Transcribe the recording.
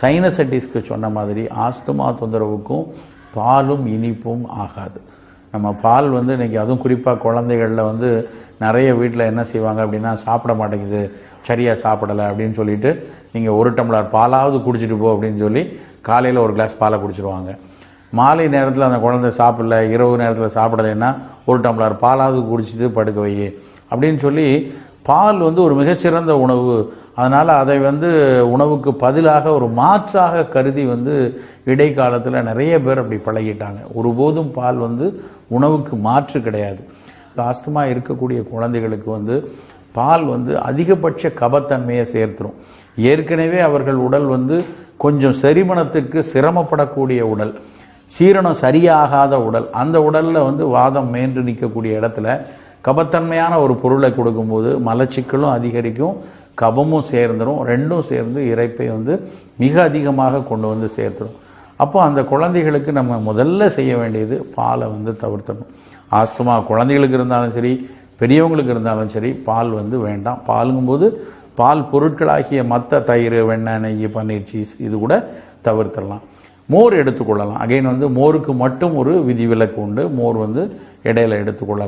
சைனசைட்டிஸ்க்கு சொன்ன மாதிரி ஆஸ்துமா தொந்தரவுக்கும் பாலும் இனிப்பும் ஆகாது. நம்ம பால் வந்து இன்றைக்கி அதுவும் குறிப்பாக குழந்தைகளில் வந்து நிறைய வீட்டில் என்ன செய்வாங்க அப்படின்னா சாப்பிட மாட்டேங்குது சரியாக சாப்பிடலை அப்படின்னு சொல்லிட்டு நீங்கள் ஒரு டம்ளர் பாலாவது குடிச்சிட்டு போ அப்படின்னு சொல்லி காலையில் ஒரு கிளாஸ் பாலை குடிச்சிருவாங்க. மாலை நேரத்தில் அந்த குழந்தை சாப்பிடல இரவு நேரத்தில் சாப்பிடலைன்னா ஒரு டம்ளர் பாலாவது குடிச்சிட்டு படுக்க வை அப்படின்னு சொல்லி பால் வந்து ஒரு மிகச்சிறந்த உணவு. அதனால் அதை வந்து உணவுக்கு பதிலாக ஒரு மாற்றாக கருதி வந்து இடைக்காலத்தில் நிறைய பேர் அப்படி பழகிட்டாங்க. ஒருபோதும் பால் வந்து உணவுக்கு மாற்று கிடையாது. ஆஸ்துமா இருக்கக்கூடிய குழந்தைகளுக்கு வந்து பால் வந்து அதிகபட்ச கபத்தன்மையை சேர்த்துடும் ஏற்கனவே அவர்கள் உடல் வந்து கொஞ்சம் செரிமணத்திற்கு சிரமப்படக்கூடிய உடல் சீரணம் சரியாகாத உடல் அந்த உடலில் வந்து வாதம் மேன்று நிற்கக்கூடிய இடத்துல கபத்தன்மையான ஒரு பொருளை கொடுக்கும்போது மலச்சிக்கலும் அதிகரிக்கும் கபமும் சேர்ந்துடும் ரெண்டும் சேர்ந்து இறைப்பை வந்து மிக அதிகமாக கொண்டு வந்து சேர்த்துடும் அப்போ அந்த குழந்தைகளுக்கு நம்ம முதல்ல செய்ய வேண்டியது பாலை வந்து தவிர்த்தணும் ஆஸ்துமா குழந்தைகளுக்கு இருந்தாலும் சரி பெரியவங்களுக்கு இருந்தாலும் சரி பால் வந்து வேண்டாம். பாலுங்கும்போது பால் பொருட்களாகிய மற்ற தயிர் வெண்ணெய் நெய் பன்னீர் சீஸ் இது கூட தவிர்த்திடலாம். மோர் எடுத்துக்கொள்ளலாம். அகைன் வந்து மோருக்கு மட்டும் ஒரு விதிவிலக்கு உண்டு. மோர் வந்து இடையில எடுத்துக்கொள்ளலாம்.